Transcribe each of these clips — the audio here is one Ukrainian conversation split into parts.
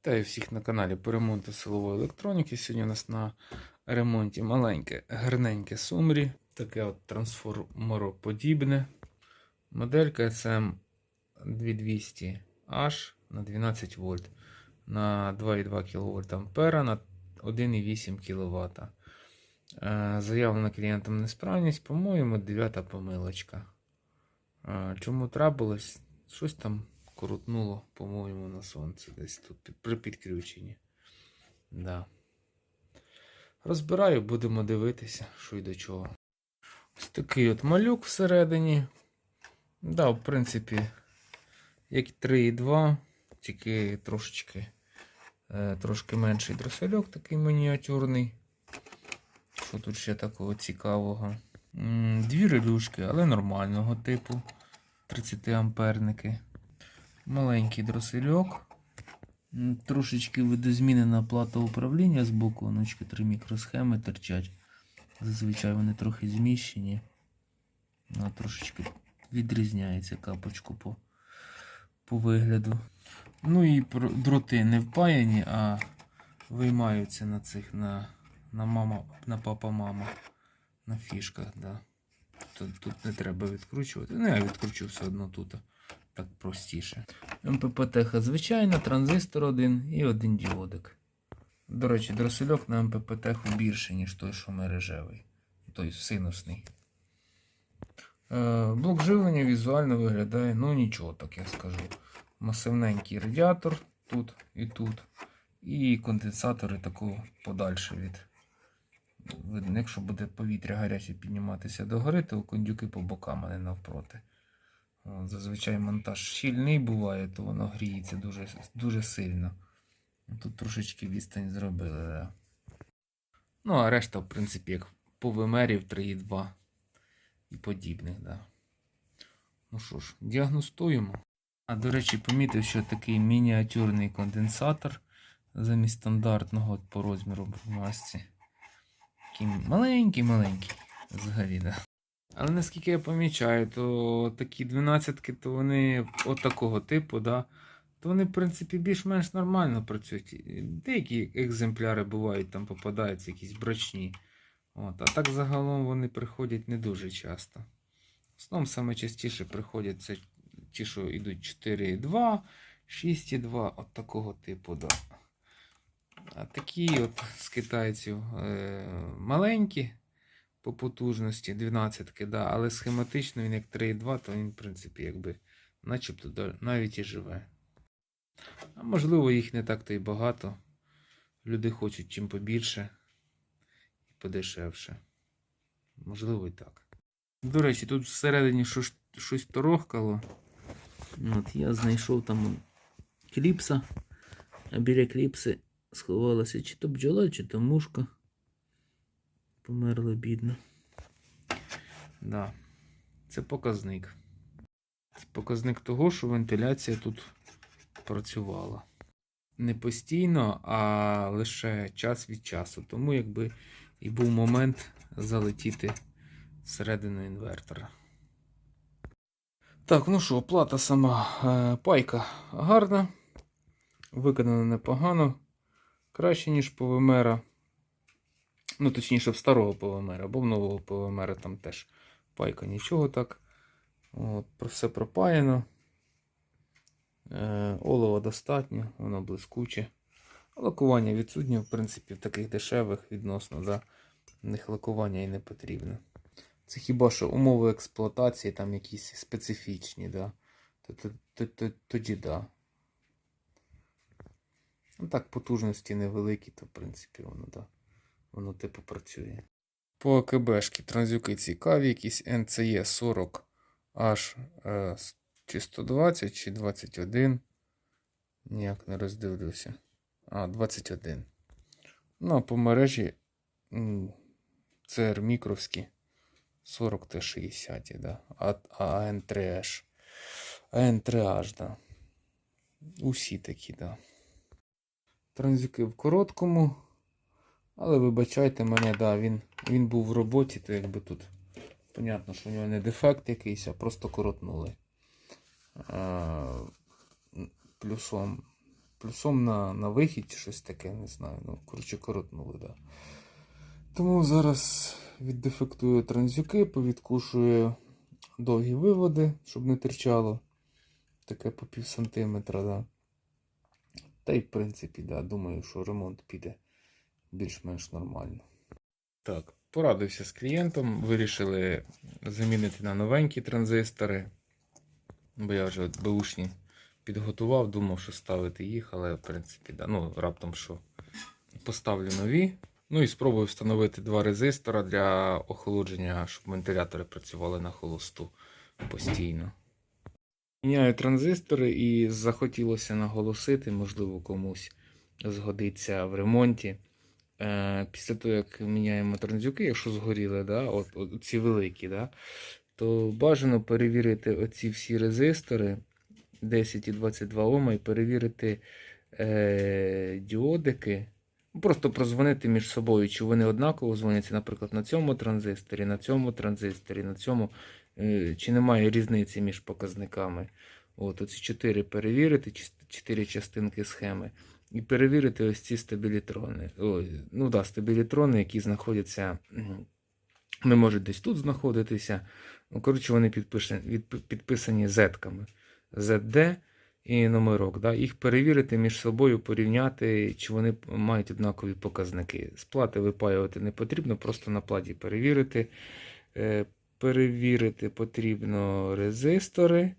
Вітаю всіх на каналі по ремонту силової електроніки. Сьогодні у нас на ремонті маленьке гарненьке Сумрі, таке от трансформероподібне. Моделька SM 2200H на 12 вольт, на 2,2 кВт ампера, на 1,8 кВт. Е, Заявлена клієнтам несправність, по-моєму, 9 помилочка. Е, Чому трапилось? Щось там крутнуло, по-моєму, на сонці десь тут при підключенні. Да. Розбираю, будемо дивитися, що й до чого. Ось такий от малюк всередині. Да, в принципі, як 3,2, тільки трошечки, е, трошки менший дросельок, такий мініатюрний. Що тут ще такого цікавого? Дві релюшки, але нормального типу. 30 амперники. Маленький дросельок. Трошечки видозмінена плата управління з боку, оночки три мікросхеми торчать. Зазвичай вони трохи зміщені. Ну, трошечки відрізняється капочку по, по вигляду. Ну і дроти не впаяні, а виймаються на цих на, на мама, на папа-мама. На фішках, да. Тут, тут не треба відкручувати. Ну, я відкручу все одно тут. Так простіше. МППТ звичайна, транзистор один і один діодик. До речі, дросельок на МППТ більше, ніж той, що мережевий. Той синусний. Е, блок живлення візуально виглядає, ну нічого, так я скажу. Масивненький радіатор тут і тут. І конденсатори такого подальше від. Видно, якщо буде повітря гаряче підніматися догори, то кондюки по бокам, а не навпроти. От, Зазвичай монтаж щільний буває, то воно гріється дуже, дуже сильно. Тут трошечки відстань зробили. Да. Ну, а решта, в принципі, як по вимерів 3,2 і подібних, да. Ну що ж, діагностуємо. А до речі, помітив, що такий мініатюрний конденсатор замість стандартного по розміру в масці. Такий маленький-маленький взагалі, да. Але наскільки я помічаю, то такі 12-ки, то вони от такого типу, да, то вони, в принципі, більш-менш нормально працюють. Деякі екземпляри бувають, там попадаються якісь брачні. От, а так загалом вони приходять не дуже часто. В основному саме частіше приходять це ті, що йдуть 4,2, 6,2, от такого типу, да. А такі от з китайців е, маленькі по потужності 12 да, але схематично він як 3,2, то він, в принципі, якби начебто навіть і живе. А можливо, їх не так то й багато. Люди хочуть чим побільше і подешевше. Можливо, і так. До речі, тут всередині щось, щось торохкало. От я знайшов там кліпса, а біля кліпси сховалася чи то бджола, чи то мушка. Померла бідно. Да. Це показник. Це показник того, що вентиляція тут працювала. Не постійно, а лише час від часу. Тому якби і був момент залетіти всередину інвертора. Так, ну що, плата сама е, пайка гарна. Виконана непогано. Краще, ніж ПВМера. Ну, точніше, в старого ПВМера, бо в нового ПВМера там теж пайка нічого так. От, все пропаяно. Е, олова достатньо, воно блискуче. Лакування відсутнє, в принципі, в таких дешевих відносно, да, в них лакування і не потрібно. Це хіба що умови експлуатації там якісь специфічні, да. То- то- то- то- Тоді да. Ну так, потужності невеликі, то в принципі воно да. Воно типу працює. По АКБшки транзюки цікаві, якісь NCE 40 H чи 120, чи 21. Ніяк не роздивлюся. А, 21. Ну, а по мережі CR мікровські 40 та 60, да. А, а AN3H. AN3H, да. Усі такі, да. Транзюки в короткому. Але вибачайте мене, да, він, він був в роботі, то якби тут. Понятно, що у нього не дефект якийсь, а просто коротнули. А, плюсом плюсом на, на вихід, чи щось таке, не знаю. Ну, коротше, коротнули, да. Тому зараз віддефектую транзюки, повідкушую довгі виводи, щоб не терчало. Таке по пів сантиметра, да. Та й в принципі, да, думаю, що ремонт піде більш-менш нормально. Так, порадився з клієнтом, вирішили замінити на новенькі транзистори. Бо я вже беушні підготував, думав, що ставити їх, але в принципі, да, ну, раптом що поставлю нові. Ну і спробую встановити два резистора для охолодження, щоб вентилятори працювали на холосту постійно. Міняю транзистори і захотілося наголосити, можливо, комусь згодиться в ремонті. Е, після того, як міняємо транзюки, якщо згоріли, да, от, от ці великі, да, то бажано перевірити оці всі резистори 10 і 22 Ома і перевірити е, діодики. Просто прозвонити між собою, чи вони однаково дзвоняться, наприклад, на цьому транзисторі, на цьому транзисторі, на цьому, е, чи немає різниці між показниками. От, оці чотири перевірити, чотири частинки схеми. І перевірити ось ці стабілітрони. Ой, ну да, стабілітрони, які знаходяться. Не можуть десь тут знаходитися. Ну, коротше, вони підпишені, від- підписані Z-ками. ZD і номерок. Да? Їх перевірити між собою, порівняти, чи вони мають однакові показники. З плати випаювати не потрібно, просто на платі перевірити. Е, Перевірити потрібно резистори.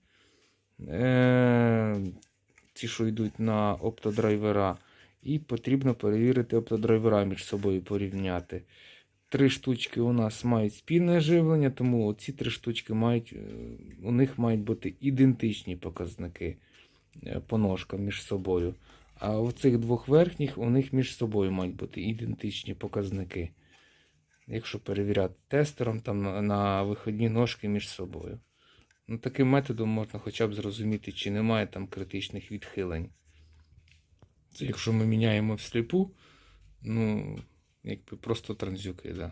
Ті, що йдуть на оптодрайвера. І потрібно перевірити оптодрайвера між собою порівняти. Три штучки у нас мають спільне живлення, тому ці три штучки мають, е, у них мають бути ідентичні показники е, по ножкам між собою. А у цих двох верхніх у них між собою мають бути ідентичні показники. Якщо перевіряти тестером там на виходні ножки між собою. Ну, таким методом можна хоча б зрозуміти, чи немає там критичних відхилень. Це якщо ми міняємо всліпу, ну, якби просто транзюки, да.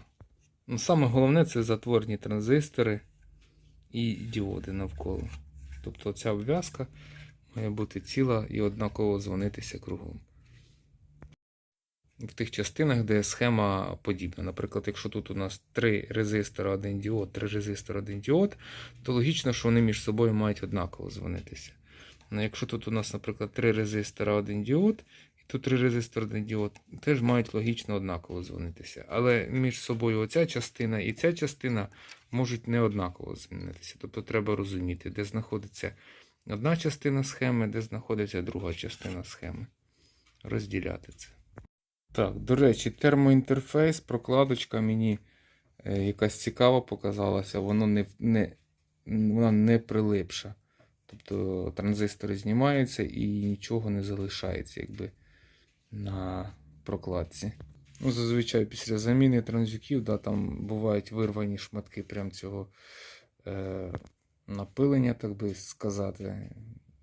Ну, саме головне це затворні транзистори і діоди навколо. Тобто ця обв'язка має бути ціла і однаково дзвонитися кругом. В тих частинах, де схема подібна. Наприклад, якщо тут у нас три резистора, один діод, три резистора, один діод, то логічно, що вони між собою мають однаково дзвонитися. Ну, якщо тут у нас, наприклад, три резистора, один діод, і тут три резистори, один діод, теж мають логічно однаково дзвонитися. Але між собою оця частина і ця частина можуть не однаково дзвонитися. Тобто треба розуміти, де знаходиться одна частина схеми, де знаходиться друга частина схеми. Розділяти це. Так, до речі, термоінтерфейс, прокладочка мені е, якась цікава показалася, воно не, не, вона не прилипша. Тобто транзистори знімаються і нічого не залишається якби, на прокладці. Ну, зазвичай після заміни транзюків, да, там бувають вирвані шматки прям цього е, напилення, так би сказати.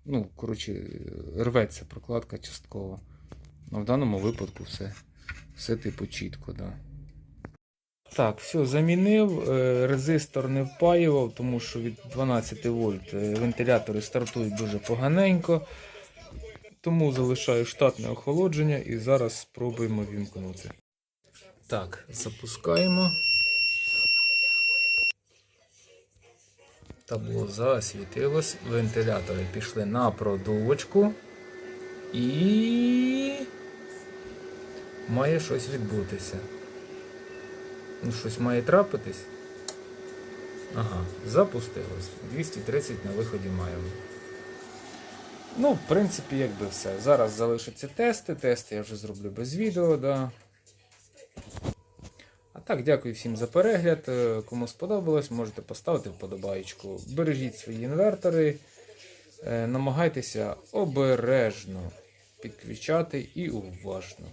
Ну, коротше, рветься прокладка частково. Ну, в даному випадку все, все типу чітко, да. Так, все, замінив. Е, Резистор не впаював, тому що від 12 вольт е, вентилятори стартують дуже поганенько. Тому залишаю штатне охолодження і зараз спробуємо вімкнути. Так, запускаємо. Табло засвітилось. Вентилятори пішли на продувочку. І має щось відбутися. Ну, щось має трапитись. Ага, запустилось. 230 на виході маємо. Ну, в принципі, якби все. Зараз залишаться тести. Тести я вже зроблю без відео, да. А так, дякую всім за перегляд. Е, Кому сподобалось, можете поставити вподобайку. Бережіть свої інвертори. Е, Намагайтеся обережно підключати і уважно.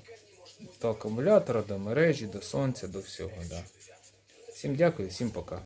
До акумулятора, до мережі, до сонця, до всього. Да. Всім дякую, всім пока.